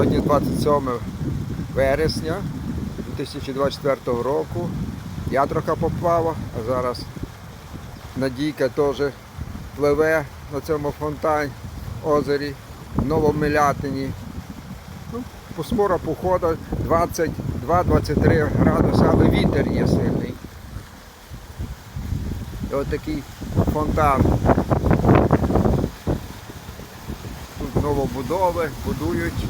Сьогодні 27 вересня 2024 року. Я трохи поплавав, а зараз Надійка теж пливе на цьому фонтані озері в Новомилятині. Ну, Посмора походу 22-23 градуси, але вітер є сильний. І от такий фонтан. Тут новобудови, будують.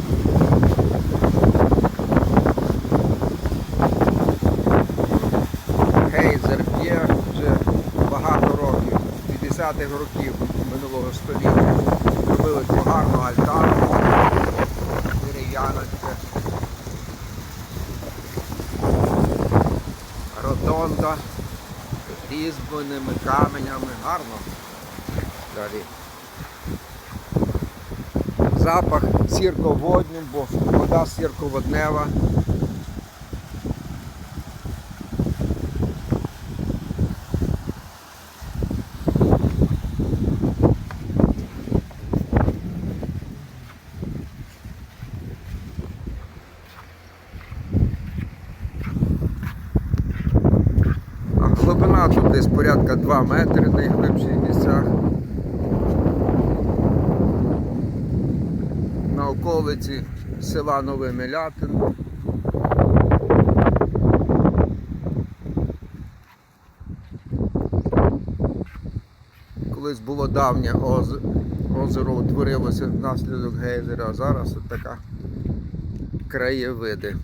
Гейзер п'є вже багато років, 50-х років минулого століття. Зробили таку гарну альтанку, дерев'яночка. Ротонда різьбленими каменями. Гарно. Далі. Запах сірководним, бо вода сірководнева. Глибина тут десь порядка 2 метри в найглибших місцях. На околиці села Нове Милятин. Колись було давнє оз- озеро утворилося внаслідок гейзера, а зараз от така краєвиди.